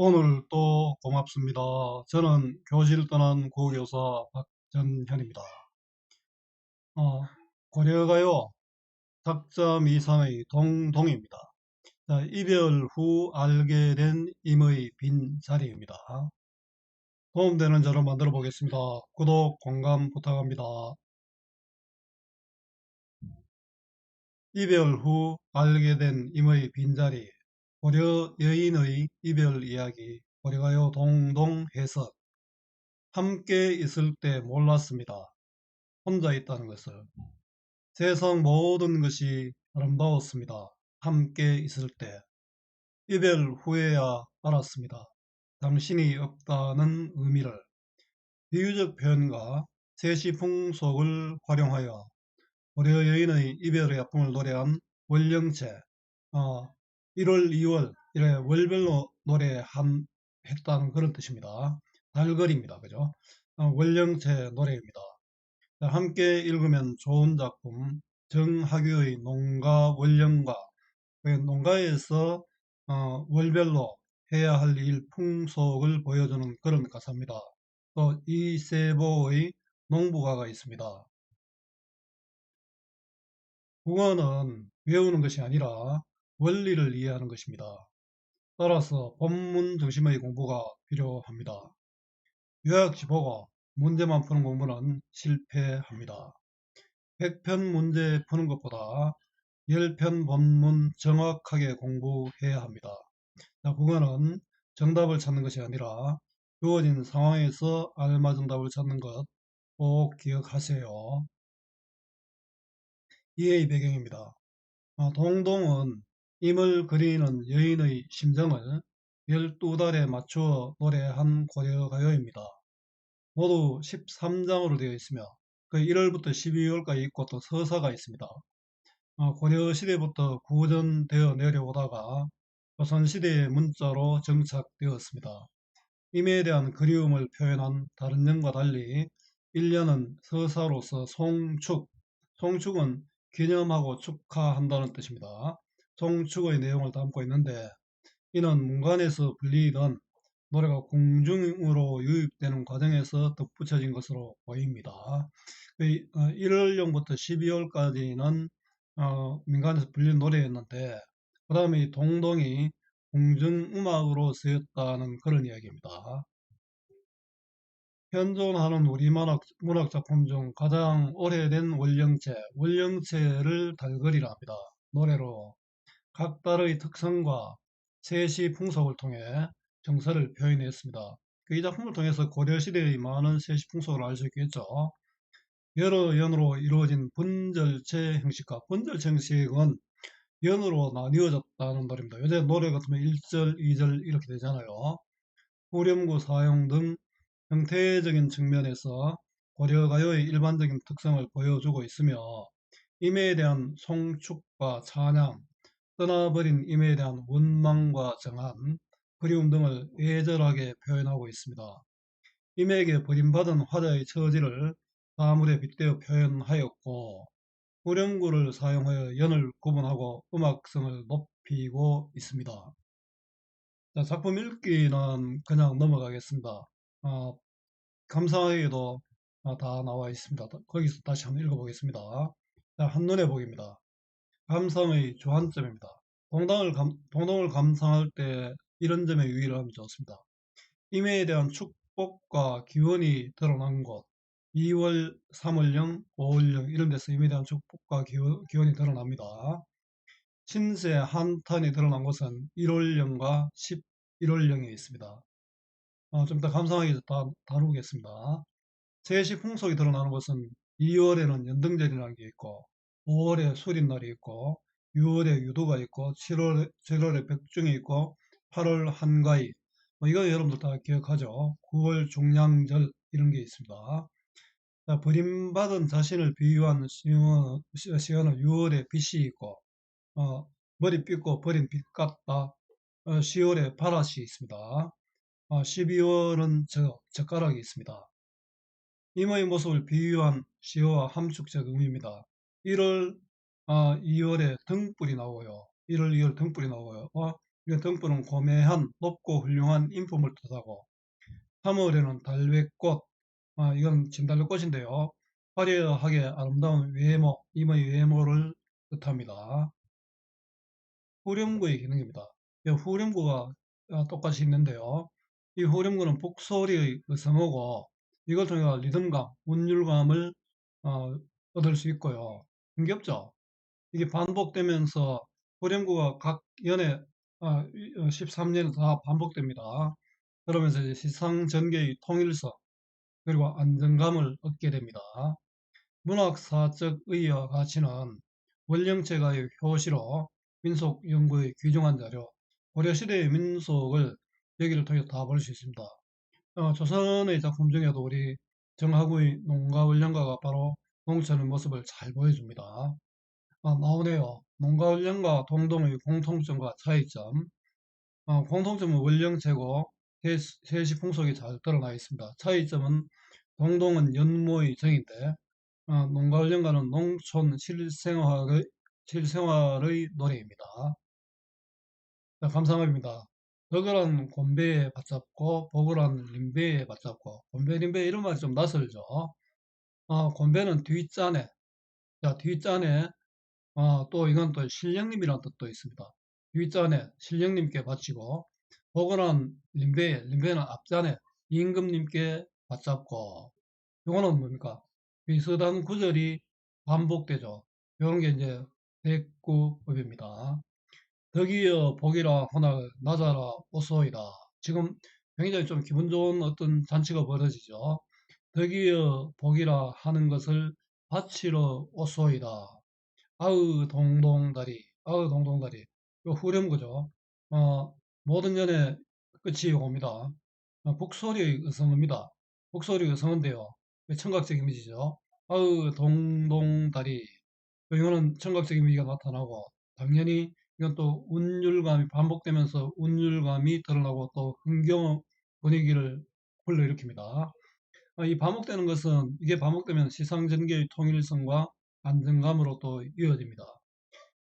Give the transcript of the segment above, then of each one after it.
오늘 또 고맙습니다. 저는 교실 떠난 고교사 박전현입니다. 어, 고려가요 작자 미상의 동동입니다. 자, 이별 후 알게 된 임의 빈자리입니다. 도움되는 자료 만들어 보겠습니다. 구독, 공감 부탁합니다. 이별 후 알게 된 임의 빈자리 고려 여인의 이별 이야기 고려가요 동동 해석 함께 있을 때 몰랐습니다. 혼자 있다는 것을 세상 모든 것이 아름다웠습니다. 함께 있을 때 이별 후에야 알았습니다. 당신이 없다는 의미를 비유적 표현과 세시 풍속을 활용하여 고려 여인의 이별의 아픔을 노래한 원령체 어, 1월, 2월 이래 월별로 노래한 했다는 그런 뜻입니다. 달거리입니다. 그죠? 어, 원령체 노래입니다. 자, 함께 읽으면 좋은 작품 정학규의 농가 원령과 그 농가에서 어, 월별로 해야 할 일 풍속을 보여주는 그런 가사입니다. 또 이세보의 농부가가 있습니다. 국어는 외우는 것이 아니라 원리를 이해하는 것입니다. 따라서 본문 중심의 공부가 필요합니다. 요약지 보고 문제만 푸는 공부는 실패합니다. 100편 문제 푸는 것보다 10편 본문 정확하게 공부해야 합니다. 자, 국어는 정답을 찾는 것이 아니라 주어진 상황에서 알맞은 답을 찾는 것 꼭 기억하세요. 이해의 배경입니다. 아, 동동은 임을 그리는 여인의 심정을 12달에 맞추어 노래한 고려 가요입니다. 모두 13장으로 되어 있으며 그 1월부터 12월까지 있고 또 서사가 있습니다. 어, 고려시대부터 구전되어 내려오다가 조선시대의 문자로 정착되었습니다. 임에 대한 그리움을 표현한 다른 년과 달리 1년은 서사로서 송축, 송축은 기념하고 축하한다는 뜻입니다. 송축의 내용을 담고 있는데 이는 문관에서 불리던 노래가 공중으로 유입되는 과정에서 덧붙여진 것으로 보입니다. 1월령부터 그, 어, 12월까지는 어, 민간에서 불린 노래였는데 그 다음에 동동이 공중음악으로 쓰였다는 그런 이야기입니다. 현존하는 우리 문학, 문학 작품 중 가장 오래된 원령체, 원령체를 달거리라 합니다. 노래로 각 달의 특성과 세시 풍속을 통해 정서를 표현했습니다. 그이 작품을 통해서 고려시대의 많은 세시 풍속을 알 수 있겠죠. 여러 연으로 이루어진 분절체 형식과 분절체 형식은 연으로 나뉘어졌다는 말입니다. 요새 노래 같으면 1절, 2절 이렇게 되잖아요. 후렴구 사용 등 형태적인 측면에서 고려가요의 일반적인 특성을 보여주고 있으며 임에 대한 송축과 찬양, 떠나버린 임에 대한 원망과 정한, 그리움 등을 애절하게 표현하고 있습니다. 임에게 버림받은 화자의 처지를 사물에 빗대어 표현하였고 후렴구를 사용하여 연을 구분하고 음악성을 높이고 있습니다. 자, 작품 읽기는 그냥 넘어가겠습니다. 어, 감상하기에도 다 나와 있습니다. 거기서 다시 한번 읽어보겠습니다. 자, 한눈에 보기입니다. 감상의 주안점입니다. 동당을, 감, 동동을 감상할 때 이런 점에 유의를 하면 좋습니다. 임해에 대한 축복과 기원이 드러난 곳, 2월, 3월령, 5월령 이런 데서 임해에 대한 축복과 기원, 기원이 드러납니다. 신세 한탄이 드러난 곳은 1월령과 11월령에 있습니다. 어, 좀더 감상하기 위해서 다, 다루겠습니다. 제시 풍속이 드러나는 것은 2월에는 연등절이라는 게 있고 5월에 수린날이 있고 6월에 유도가 있고 7월에, 7월에 백중이 있고 8월 한가위 뭐 이거 여러분들 다 기억하죠. 9월 중량절 이런 게 있습니다. 자, 버림받은 자신을 비유한 시어는, 시어는 6월에 빛이 있고 어, 머리 삐고 버린 빛 같다. 어, 10월에 바라시 있습니다. 어, 12월은 저, 젓가락이 있습니다. 임의 모습을 비유한 시어와 함축적 의미입니다. 1월, 아, 2월에 등불이 나오고요. 1월, 2월 등불이 나오고요. 어, 이거 등불은 고매한 높고 훌륭한 인품을 뜻하고 3월에는 달외꽃 아, 이건 진달래꽃인데요. 화려하게 아름다운 외모, 임의 외모를 뜻합니다. 후렴구의 기능입니다. 이 후렴구가 어, 똑같이 있는데요. 이 후렴구는 북소리의 의성어고 이걸 통해 리듬감, 운율감을 어, 얻을 수 있고요. 흥겹죠? 이게 반복되면서 후렴구가 각 연에 어, 13년에 다 반복됩니다. 그러면서 이제 시상 전개의 통일성 그리고 안정감을 얻게 됩니다. 문학사적 의의와 가치는 원령체가의 효시로 민속 연구의 귀중한 자료, 고려시대의 민속을 여기를 통해 다 볼 수 있습니다. 어, 조선의 작품 중에도 우리 정하구의 농가 원령가가 바로 농촌의 모습을 잘 보여줍니다. 아, 나오네요. 농가 원령과 동동의 공통점과 차이점. 어, 공통점은 원령체고 세시 풍속이 잘 드러나 있습니다. 차이점은 동동은 연모의 정인데 어, 농가 원령가는 농촌 실생활의 실생활의 노래입니다. 자, 감상합니다. 덕을한 곤배에 받잡고 복을한 림배에 받잡고 곤배 림배 이런 말이 좀 낯설죠. 아, 곤배는 뒷잔에 자 뒷잔에 아, 또 이건 또 신령님이라는 뜻도 있습니다. 뒷잔에 신령님께 바치고 복을한 림배에 림배는 앞잔에 임금님께 받잡고 이거는 뭡니까? 비슷한 구절이 반복되죠. 이런 게 이제 대구법입니다. 덕이여 복이라 하나 낮아라 오소이다. 지금 굉장히 좀 기분 좋은 어떤 잔치가 벌어지죠. 덕이여 복이라 하는 것을 바치러 오소이다. 아으 동동다리, 아으 동동다리. 이 후렴구죠. 어, 모든 연의 끝이 옵니다. 어, 북소리의 의성어입니다. 북소리 의성어인데요. 청각적 이미지죠. 아으 동동다리. 이거는 청각적 이미지가 나타나고 당연히 이건 또 운율감이 반복되면서 운율감이 드러나고 또 흥겨운 분위기를 불러일으킵니다. 아, 이 반복되는 것은 이게 반복되면 시상전개의 통일성과 안정감으로 또 이어집니다.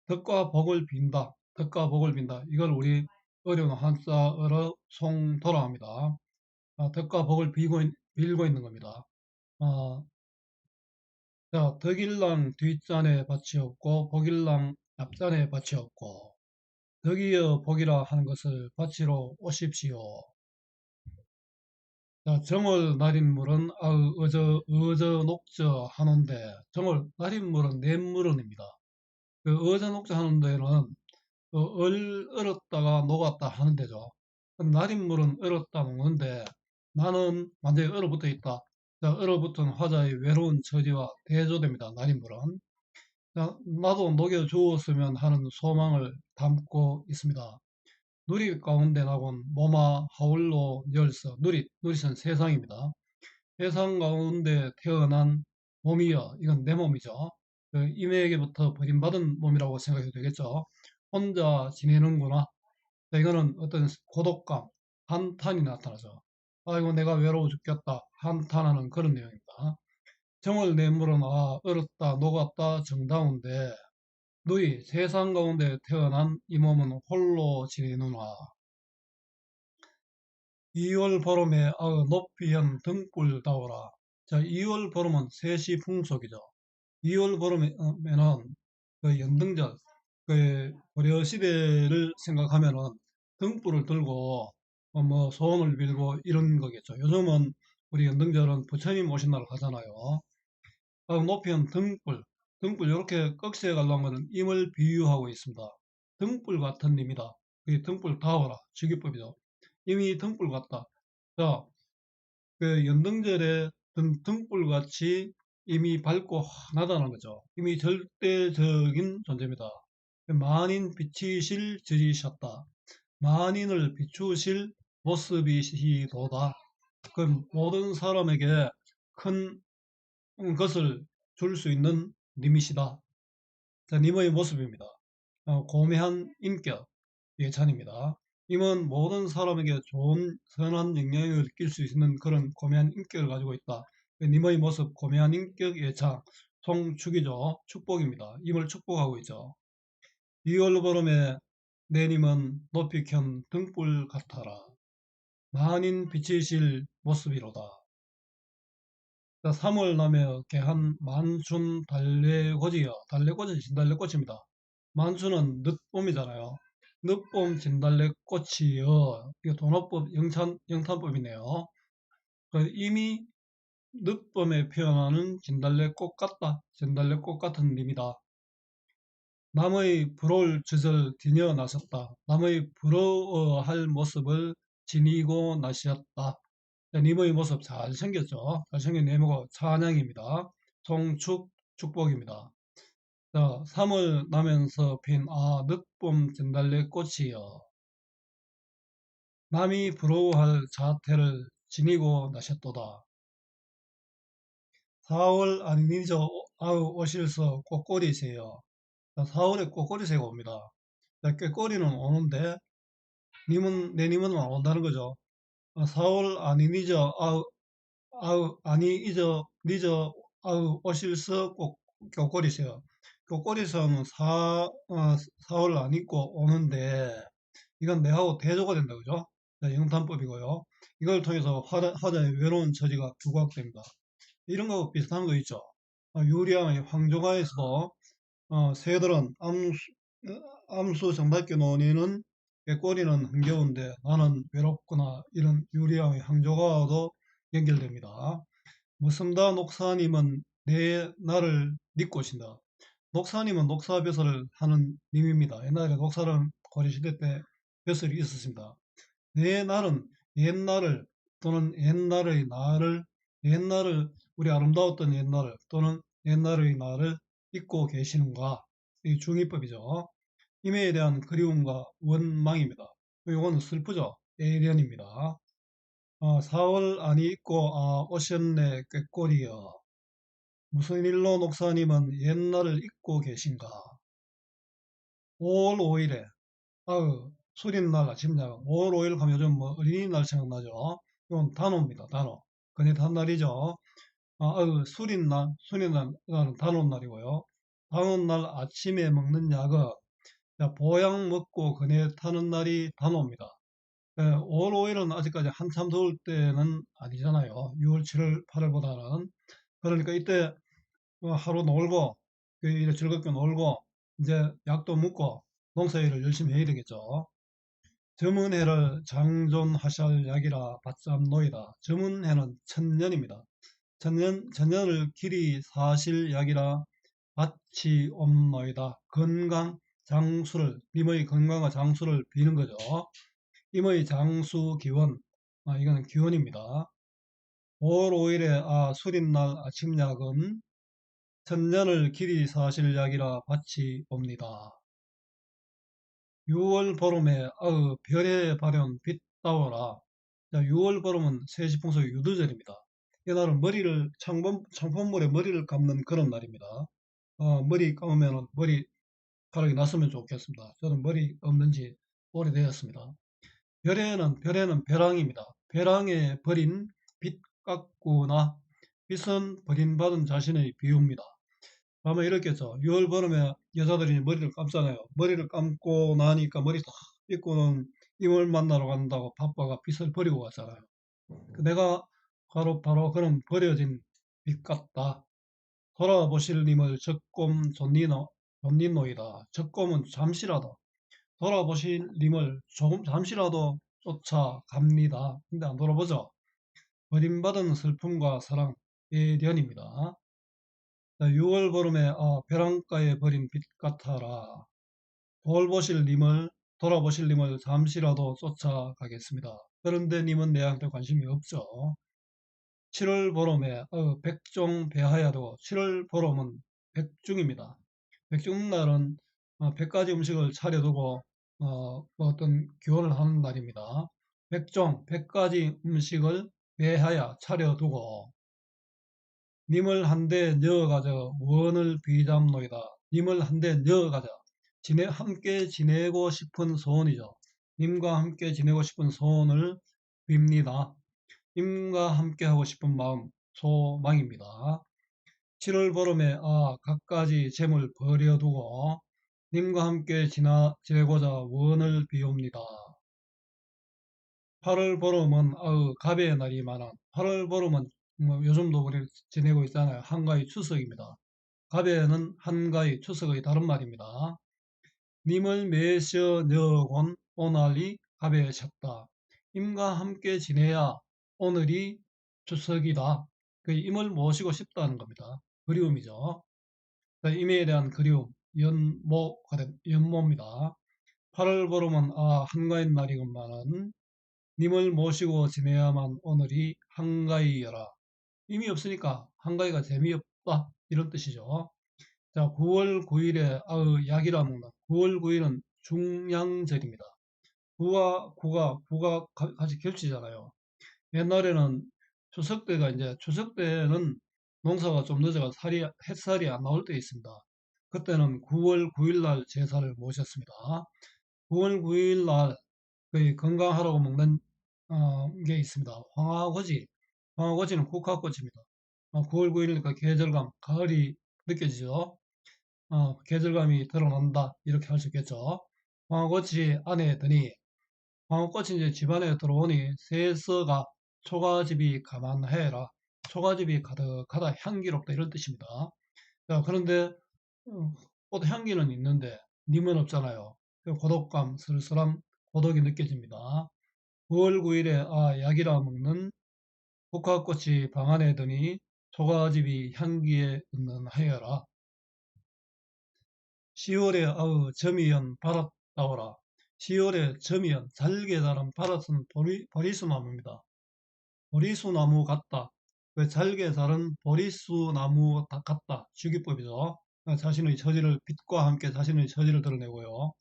덕과 복을 빈다. 덕과 복을 빈다. 이걸 우리 어려운 한자어로 송돌아합니다. 아, 덕과 복을 비고, 빌고 있는 겁니다. 아, 자, 덕일랑 뒷잔에 밭이 없고 복일랑 앞잔에 밭이 없고 덕이여 복이라 하는 것을 바치러 오십시오. 자, 정월 날인물은 아으 어저 어저 녹저 하는데 정월 날인물은 냇물은입니다. 그 어저 녹저 하는 데는 그얼 얼었다가 녹았다 하는 데죠. 날인물은 얼었다 녹는데 나는 완전히 얼어붙어 있다. 자, 얼어붙은 화자의 외로운 처지와 대조됩니다. 날인물은. 나도 녹여 주었으면 하는 소망을 담고 있습니다. 누리 가운데 나곤 모마 하울로 열서 누리 누리선 세상입니다. 세상 가운데 태어난 몸이여 이건 내 몸이죠. 그 임에게부터 버림받은 몸이라고 생각해도 되겠죠. 혼자 지내는구나. 이거는 어떤 고독감, 한탄이 나타나죠. 아이고 내가 외로워 죽겠다 한탄하는 그런 내용입니다. 정을 내물은 아 얼었다 녹았다 정다운데 너희 세상 가운데 태어난 이 몸은 홀로 지내누나 2월 보름에 아 높이 현 등불 다오라. 자 2월 보름은 세시 풍속이죠. 2월 보름에는 그 연등절 그 고려 시대를 생각하면은 등불을 들고 어, 뭐 소원을 빌고 이런 거겠죠. 요즘은 우리 연등절은 부처님 오신 날 하잖아요. 높이는 등불, 등불 이렇게 꺽쇠 가려면 임을 비유하고 있습니다. 등불 같은 님이다. 그 등불 다워라. 주기법이죠. 이미 등불 같다. 자, 그 연등절에 등, 등불 같이 이미 밝고 하나다는 거죠. 이미 절대적인 존재입니다. 만인 비치실 지리셨다. 만인을 비추실 모습이시도다. 그 모든 사람에게 큰 것을 줄 수 있는 님이시다. 자, 님의 모습입니다. 어, 고매한 인격, 예찬입니다. 님은 모든 사람에게 좋은 선한 영향을 끼칠 수 있는 그런 고매한 인격을 가지고 있다. 님의 모습, 고매한 인격, 예찬, 송축이죠. 축복입니다. 임을 축복하고 있죠. 2월 보름에 내님은 높이 켠 등불 같아라. 만인 비치실 모습이로다. 3월 남에 개한 만춘 달래고지여 달래꽃은 진달래꽃입니다. 만춘은 늦봄이잖아요. 늦봄 진달래꽃이여 이거 돈어법 영탄, 영탄법이네요. 그 이미 늦봄에 피어나는 진달래꽃 같다. 진달래꽃 같은 님이다. 남의 부러울 짓을 디녀 나섰다. 남의 부러워할 모습을 지니고 나셨다. 님의 모습 잘 생겼죠. 잘생긴 네모가 찬양입니다. 송축 축복입니다. 자, 3월 나면서 핀 아 늦봄 진달래 꽃이여 남이 부러워할 자태를 지니고 나셨도다. 4월 아니니저 아우 오실서 꽃꼬리세요. 4월에 꽃꼬리새가 옵니다. 꾀꼬리는 오는데 님은 내 님은 안 온다는 거죠. 4월 아니 니저 아우 아우 아니 이저 니저 아우 오실서 꼭 꾀꼬리세요. 꾀꼬리서는 4 어, 4월 안 있고 오는데 이건 내하고 대조가 된다 그죠? 영탄법이고요. 이걸 통해서 화자, 화자의 외로운 처지가 부각됩니다. 이런 거 비슷한 거 있죠. 유리왕의 황조가에서도 어, 새들은 암수, 암수 정답게 논의는 꾀 꼬리는 흥겨운데 나는 외롭구나 이런 유리왕의 황조가와도 연결됩니다. 무슨다 녹사님은 내 나를 오신다. 녹사님은 녹사 벼슬을 하는 님입니다. 옛날에 녹사를 고려시대 때 벼슬이 있었습니다. 내 날은 옛날을 또는 옛날의 나를 옛날을 우리 아름다웠던 옛날을 또는 옛날의 나를 잊고 계시는가? 이 중의법이죠. 임해에 대한 그리움과 원망입니다. 이거는 슬프죠. 애련입니다. 아, 4월 안이 있고 아, 오셨네 꾀꼬리여. 무슨 일로 녹사님은 옛날을 잊고 계신가? 5월 5일에 아우 수린날 아침작 5월 5일 하면 요즘 뭐 어린이날 생각나죠? 이건 단오입니다. 단오. 그네 단날이죠. 아, 어, 술인날, 술인날은 단오날이고요. 단오날 아침에 먹는 약은 보양 먹고 그네 타는 날이 단오입니다. 5월 5일은 아직까지 한참 더울 때는 아니잖아요. 6월 7월 8월보다는. 그러니까 이때 뭐 하루 놀고 그 즐겁게 놀고 이제 약도 먹고 농사일을 열심히 해야 되겠죠. 점은해를 장존하샬 약이라 받잡노이다. 점은해는 천년입니다. 천년, 천년을 길이 사실 약이라 바치 옴노이다. 건강 장수를, 님의 건강과 장수를 비는 거죠. 임의 장수 기원, 아, 이거는 기원입니다. 5월 5일에 아, 수린날 아침 약은 천년을 길이 사실 약이라 바치 옵니다. 6월 보름에 어, 별의 발현 빛 따오라. 6월 보름은 세시풍속의 유두절입니다. 이날은 머리를 창범, 창포물에 머리를 감는 그런 날입니다. 어, 머리 감으면 머리 가락이 났으면 좋겠습니다. 저는 머리 없는 지 오래되었습니다. 별에는 별에는 벼랑입니다. 벼랑에 버린 빛 같구나. 빛은 버림받은 자신의 비유입니다. 아마 이렇겠죠. 6월 보름에 여자들이 머리를 감잖아요. 머리를 감고 나니까 머리 딱 빗고는 임을 만나러 간다고 바빠가 빛을 버리고 갔잖아요. 내가 바로 바로 그런 버려진 빛 같다. 돌아보실 님을 적곰 존니노, 존니노이다. 적곰은 잠시라도 돌아보실 님을 조금 잠시라도 쫓아갑니다. 근데 안 돌아보죠. 버림받은 슬픔과 사랑, 예련입니다. 6월 보름에 아, 벼랑가에 버린 빛 같아라. 돌보실 님을 돌아보실 님을 잠시라도 쫓아가겠습니다. 그런데 님은 내한테 관심이 없죠. 7월 보름에 어, 백종 배하야도 7월 보름은 백중입니다. 백중 날은 어, 100가지 음식을 차려두고 어, 어떤 교원을 하는 날입니다. 백종 100가지 음식을 배하야 차려두고 님을 한데 넣어가자 원을 비잡노이다. 님을 한데 넣어가자 지내, 함께 지내고 싶은 소원이죠. 님과 함께 지내고 싶은 소원을 빕니다. 님과 함께 하고 싶은 마음, 소망입니다. 7월 보름에 아, 갖가지 재물 버려두고 님과 함께 지나, 지내고자 원을 비웁니다. 8월 보름은 아우 가베의 날이 많아 8월 보름은 뭐 요즘도 우리 지내고 있잖아요. 한가위 추석입니다. 가베는 한가위 추석의 다른 말입니다. 님을 매셔 녀곤 오날이 가베셨다. 임과 함께 지내야 오늘이 추석이다. 그 임을 모시고 싶다는 겁니다. 그리움이죠. 임에 대한 그리움, 연모가 된 연모입니다. 8월 보름은 아 한가인 날이건만은 님을 모시고 지내야만 오늘이 한가위여라. 의미 없으니까 한가위가 재미없다 이런 뜻이죠. 자 9월 9일에 아의 약이라 먹는 9월 9일은 중양절입니다. 구와 구가 구가 같이 겹치잖아요. 옛날에는 추석 때가 이제 추석 때는 농사가 좀 늦어가 살이 햇살이 안 나올 때 있습니다. 그때는 9월 9일 날 제사를 모셨습니다. 9월 9일 날 거의 건강하라고 먹는 어, 게 있습니다. 황화고지. 황화고지는 국화꽃입니다. 어, 9월 9일이니까 계절감, 가을이 느껴지죠. 어, 계절감이 드러난다. 이렇게 할 수 있겠죠. 황화꽃이 안에 드니, 황화꽃이 이제 집안에 들어오니, 세서가 초가집이 가만해라. 초가집이 가득하다, 향기롭다. 이런 뜻입니다. 자, 그런데, 어, 꽃 향기는 있는데, 님은 없잖아요. 고독감, 쓸쓸함, 고독이 느껴집니다. 9월 9일에 아 약이라 먹는 국화꽃이 방 안에 드니 초가집이 향기에 은는하여라. 10월에 아우 점이연 바랏 나오라. 10월에 점이연 잘게 자란 바랏은 보리, 보리수나무입니다. 보리수나무 같다. 왜 잘게 자란 보리수 나무 같다. 주기법이죠. 자신의 처지를 빛과 함께 자신의 처지를 드러내고요.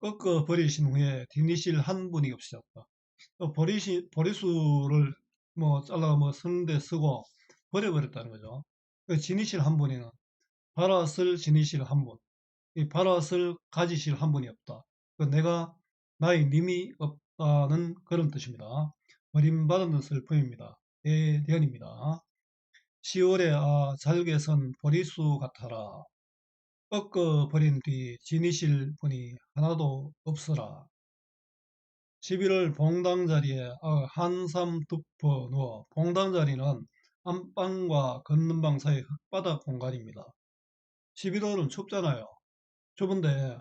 꺾어 버리신 후에 디니실 한 분이 없으셨다. 버리시, 버리수를 뭐 잘라 뭐 쓰는데 쓰고 버려버렸다는 거죠. 그 지니실 한 분이는 바라을 지니실 한 분, 이 바라을 가지실 한 분이 없다. 그 내가 나의 님이 없다는 그런 뜻입니다. 버림받은 슬픔입니다. 대련입니다. 10월에 아 잘게 선 버리수 같아라. 꺾어 버린 뒤 지니실 분이 하나도 없어라. 11월 봉당자리에 어, 한삼 덮어 누워 봉당자리는 안방과 걷는 방 사이 흙바닥 공간입니다. 11월은 춥잖아요. 좁은데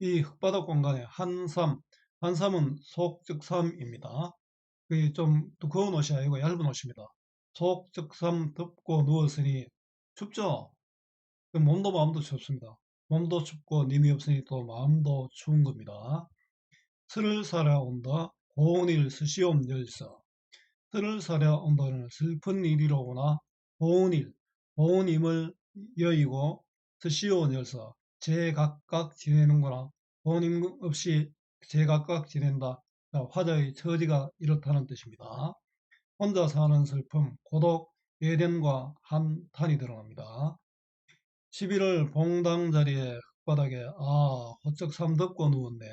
이 흙바닥 공간에 한삼, 한삼은 속즉삼입니다. 그게 좀 두꺼운 옷이 아니고 얇은 옷입니다. 속즉삼 덮고 누웠으니 춥죠? 그 몸도 마음도 춥습니다. 몸도 춥고 님이 없으니 또 마음도 추운 겁니다. 틀을 살아온다. 고운일 스시옴 열서. 틀을 살아온다는 슬픈 일이로구나. 고운일, 고운임을 여의고 스시온 열서. 제각각 지내는구나. 고운임 없이 제각각 지낸다. 화자의 처지가 이렇다는 뜻입니다. 혼자 사는 슬픔, 고독, 예련과 한탄이 드러납니다. 11월 봉당 자리에 흙바닥에 아 호쩍 삼덮고 누웠네.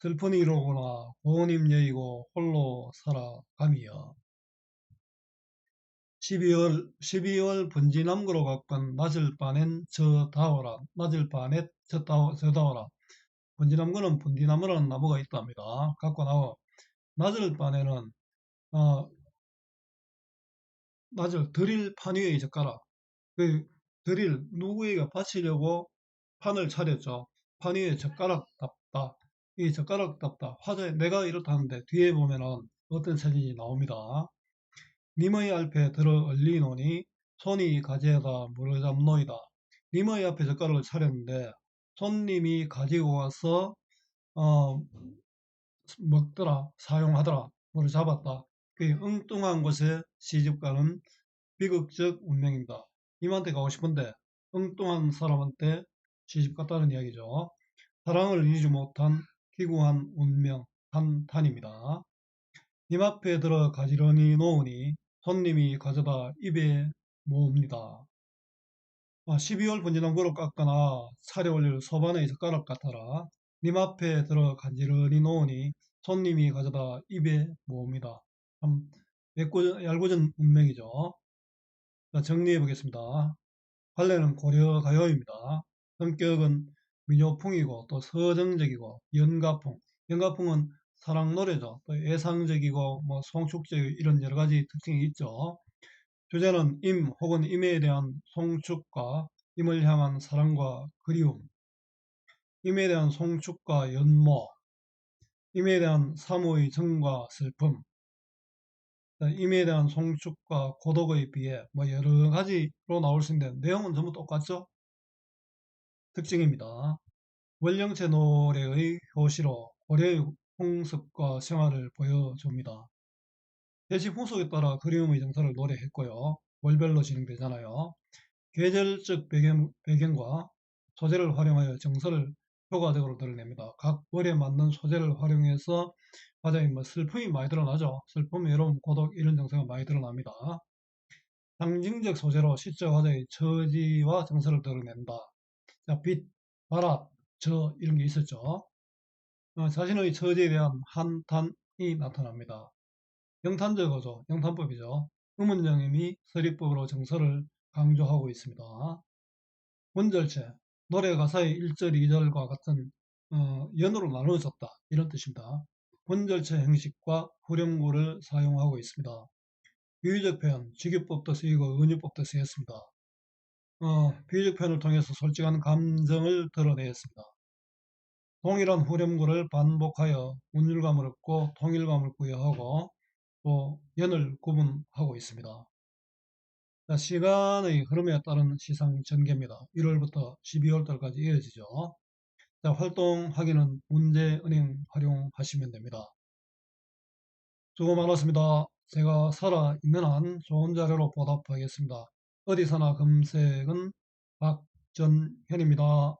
슬픈 이로구나 고운임 여이고 홀로 살아가미여 12월 12월 분지남구로 가건 낮을 바엔 저다오라 낮을 저다오, 저다오라 분지남구는 분지나무라는 나무가 있답니다. 갖고 나와 낮을 바에는 어, 낮을 드릴 판 위에 젓가락 그 드릴 누구에게 바치려고 판을 차렸죠. 판 위에 젓가락 답다 이 젓가락 답다 화자에 내가 이렇다는데 뒤에 보면은 어떤 사진이 나옵니다. 님의 앞에 들어 얼리노니 손이 가재다 무르잡노이다. 님의 앞에 젓가락을 차렸는데 손님이 가지고 와서 어, 먹더라 사용하더라 물을 잡았다. 그 엉뚱한 곳에 시집가는 비극적 운명입니다. 님한테 가고 싶은데 엉뚱한 사람한테 시집 갔다는 이야기죠. 사랑을 잊지 못한 희구한 운명 한탄입니다. 님 앞에 들어 가지런히 놓으니 손님이 가져다 입에 모읍니다. 아, 12월 분지난 거로 깎거나 차려 올릴 소반의 젓가락 같아라. 님 앞에 들어 가지런히 놓으니 손님이 가져다 입에 모읍니다. 참 얄궂은 운명이죠. 자, 정리해 보겠습니다. 관례는 고려 가요입니다. 성격은 민요풍이고 또 서정적이고 연가풍 연가풍은 사랑 노래죠 또 예상적이고 뭐 송축적 이런 여러 가지 특징이 있죠 주제는 임 혹은 임에 대한 송축과 임을 향한 사랑과 그리움 임에 대한 송축과 연모 임에 대한 사모의 정과 슬픔 임에 대한 송축과 고독의 비애 뭐 여러 가지로 나올 수 있는데 내용은 전부 똑같죠? 특징입니다. 원령체 노래의 효시로 고려의 풍습과 생활을 보여줍니다 대시 풍속에 따라 그리움의 정서를 노래했고요 월별로 진행되잖아요 계절적 배경, 배경과 소재를 활용하여 정서를 효과적으로 드러냅니다. 각 월에 맞는 소재를 활용해서 과정에 뭐 슬픔이 많이 드러나죠. 슬픔, 외로움, 고독 이런 정서가 많이 드러납니다. 상징적 소재로 시적 화자의 처지와 정서를 드러낸다. 자, 빛, 바람, 저 이런 게 있었죠. 어, 자신의 처지에 대한 한탄이 나타납니다. 영탄적어죠. 영탄법이죠. 음운정임이 서리법으로 정서를 강조하고 있습니다. 원절체, 노래 가사의 1절, 2절과 같은 어, 연으로 나누어졌다 이런 뜻입니다. 원절체 형식과 후렴구를 사용하고 있습니다. 비유적 표현, 직유법도 쓰이고 은유법도 쓰였습니다. 어, 비유적 표현을 통해서 솔직한 감정을 드러내었습니다. 동일한 후렴구를 반복하여 운율감을 얻고 통일감을 부여하고 또 연을 구분하고 있습니다. 자, 시간의 흐름에 따른 시상 전개입니다. 1월부터 12월달까지 이어지죠. 자, 활동하기는 문제은행 활용하시면 됩니다. 수고 많았습니다. 제가 살아있는 한 좋은 자료로 보답하겠습니다. 어디서나 검색은 박전현입니다.